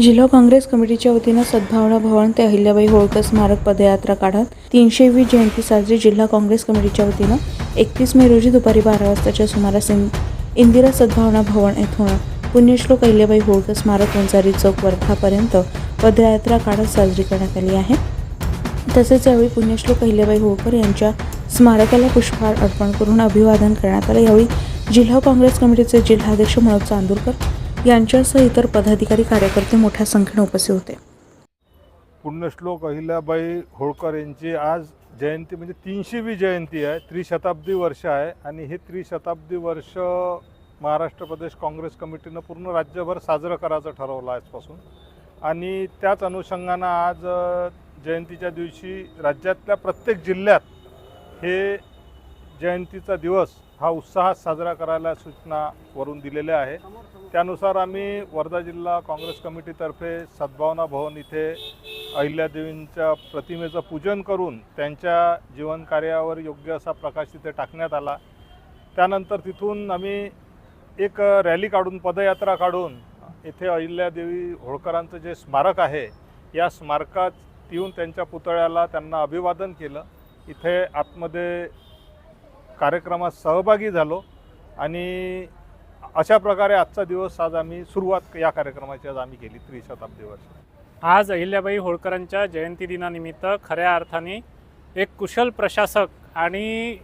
जिल्हा काँग्रेस कमिटीच्या वतीनं सद्भावना भवन ते अहिल्याबाई होळकर स्मारक पदयात्रा काढत तीनशेवी जयंती साजरी जिल्हा काँग्रेस कमिटीच्या वतीनं एकतीस मे रोजी दुपारी बारा वाजताच्या सुमारास इंदिरा सद्भावना भवन येथून पुण्यश्लोक अहिल्याबाई होळकर स्मारक वंजारी चौक वर्धापर्यंत पदयात्रा काढत साजरी करण्यात आली आहे. तसेच यावेळी पुण्यश्लोक अहिल्याबाई होळकर यांच्या स्मारकाला पुष्पहार अर्पण करून अभिवादन करण्यात आलं. यावेळी जिल्हा काँग्रेस कमिटीचे जिल्हाध्यक्ष मनोज चांदूरकर यांच्यासह इतर पदाधिकारी कार्यकर्ते मोठ्या संख्येने उपस्थित होते. पुण्यश्लोक अहिल्याबाई होळकर यांची आज जयंती म्हणजे तीनशेवी जयंती आहे. त्रिशताब्दी वर्ष आहे आणि हे त्रिशताब्दी वर्ष महाराष्ट्र प्रदेश काँग्रेस कमिटीनं पूर्ण राज्यभर साजरं करायचं ठरवलं आहे आजपासून. आणि त्याच अनुषंगानं आज जयंतीच्या दिवशी राज्यातल्या प्रत्येक जिल्ह्यात हे जयंतीचा दिवस हा उत्साहात साजरा करायला सूचना वरून दिलेल्या आहे. त्यानुसार आम्ही वर्धा जिल्हा काँग्रेस कमिटीतर्फे सद्भावना भवन इथे अहिल्यादेवींच्या प्रतिमेचं पूजन करून त्यांच्या जीवनकार्यावर योग्य असा प्रकाश तिथे टाकण्यात आला. त्यानंतर तिथून आम्ही एक रॅली काढून पदयात्रा काढून इथे अहिल्यादेवी होळकरांचं जे स्मारक आहे या स्मारकात येऊन त्यांच्या पुतळ्याला त्यांना अभिवादन केलं. इथे आतमध्ये कार्यक्रमात सहभागी झालो आणि अशा प्रकारे आजचा दिवस आज आम्ही सुरुवात या कार्यक्रमाची आज आम्ही केली त्रिशताब्दी वर्ष. आज अहिल्याबाई होळकरांच्या जयंती दिनानिमित्त खऱ्या अर्थाने एक कुशल प्रशासक आणि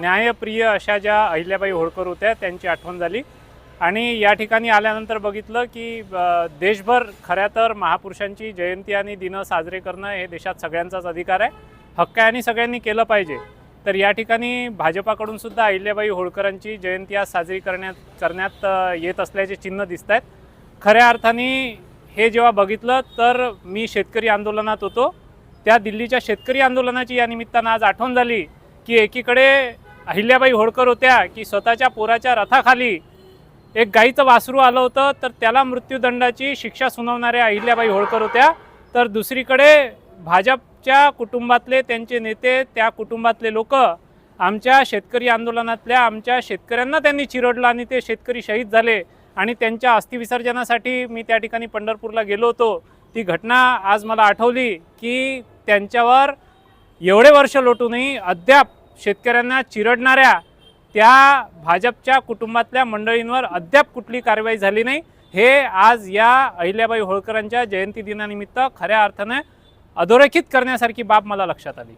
न्यायप्रिय अशा ज्या अहिल्याबाई होळकर होत्या त्यांची आठवण झाली. आणि या ठिकाणी आल्यानंतर बघितलं की देशभर खऱ्या तर महापुरुषांची जयंती आणि दिनं साजरे करणं हे देशात सगळ्यांचाच अधिकार आहे. हक्क आहे आणि सगळ्यांनी केलं पाहिजे. तर या ठिकाणी भाजपाकडून सुद्धा अहिल्याबाई होळकरांची जयंती आज साजरी करण्यात करण्यात येत असल्याचे चिन्ह दिसत आहेत खऱ्या अर्थाने हे जेव्हा बघितलं तर मी शेतकरी आंदोलनात होतो. त्या दिल्लीच्या शेतकरी आंदोलनाची या निमित्तानं आज आठवण झाली की एकीकडे अहिल्याबाई होळकर होत्या की स्वतःच्या पोराच्या रथाखाली एक गाईचं वासरू आलं होतं तर त्याला मृत्यूदंडाची शिक्षा सुनावणाऱ्या अहिल्याबाई होळकर होत्या. तर दुसरीकडे भाजप आमच्या कुटुंबातले त्यांचे नेते त्या कुटुंबातले लोक आमच्या शेतकरी आंदोलनातल्या आमच्या शेतकऱ्यांना त्यांनी चिरडलं आणि ते शेतकरी शहीद झाले आणि त्यांच्या अस्थिविसर्जनासाठी मी त्या ठिकाणी पंढरपूरला गेलो होतो. ती घटना आज मला आठवली की त्यांच्यावर एवढे वर्ष लोटूनही अद्याप शेतकऱ्यांना चिरडणाऱ्या त्या भाजपच्या कुटुंबातल्या मंडळींवर अद्याप कुठली कारवाई झाली नाही. हे आज या अहिल्याबाई होळकरांच्या जयंती दिनानिमित्त खऱ्या अर्थाने अधोरेखित करण्यासारखी बाब मला लक्षात आली.